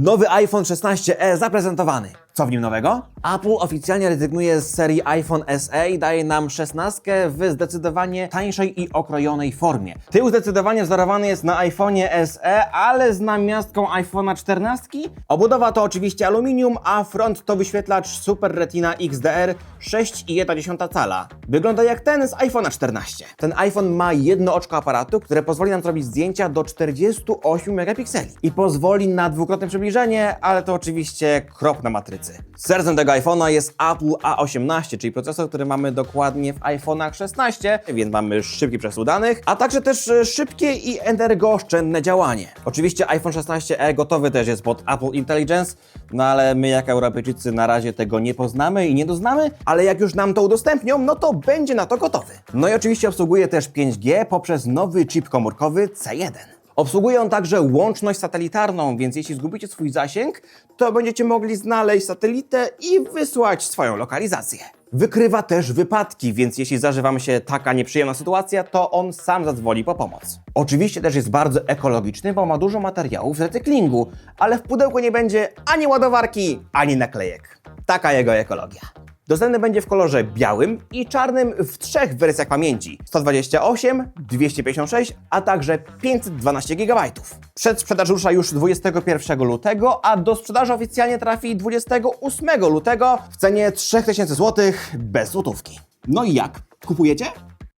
Nowy iPhone 16e zaprezentowany. Co w nim nowego? Apple oficjalnie rezygnuje z serii iPhone SE i daje nam 16 w zdecydowanie tańszej i okrojonej formie. Tył zdecydowanie wzorowany jest na iPhone'ie SE, ale z namiastką iPhone'a 14. Obudowa to oczywiście aluminium, a front to wyświetlacz Super Retina XDR 6,1 cala. Wygląda jak ten z iPhone'a 14. Ten iPhone ma jedno oczko aparatu, które pozwoli nam zrobić zdjęcia do 48 megapikseli i pozwoli na dwukrotne przybliżenie, ale to oczywiście krop na matrycy. Sercem tego iPhone'a jest Apple A18, czyli procesor, który mamy dokładnie w iPhone'ach 16, więc mamy szybki przesył danych, a także też e, szybkie i energooszczędne działanie. Oczywiście iPhone 16e gotowy też jest pod Apple Intelligence, no ale my jak Europejczycy na razie tego nie poznamy i nie doznamy, ale jak już nam to udostępnią, no to będzie na to gotowy. No i oczywiście obsługuje też 5G poprzez nowy chip komórkowy C1. Obsługuje on także łączność satelitarną, więc jeśli zgubicie swój zasięg, to będziecie mogli znaleźć satelitę i wysłać swoją lokalizację. Wykrywa też wypadki, więc jeśli zdarzy Wam się taka nieprzyjemna sytuacja, to on sam zadzwoni po pomoc. Oczywiście też jest bardzo ekologiczny, bo ma dużo materiałów z recyklingu, ale w pudełku nie będzie ani ładowarki, ani naklejek. Taka jego ekologia. Dostępny będzie w kolorze białym i czarnym w trzech wersjach pamięci: 128, 256, a także 512 GB. Przedsprzedaż rusza już 21 lutego, a do sprzedaży oficjalnie trafi 28 lutego w cenie 3000 zł bez złotówki. No i jak? Kupujecie?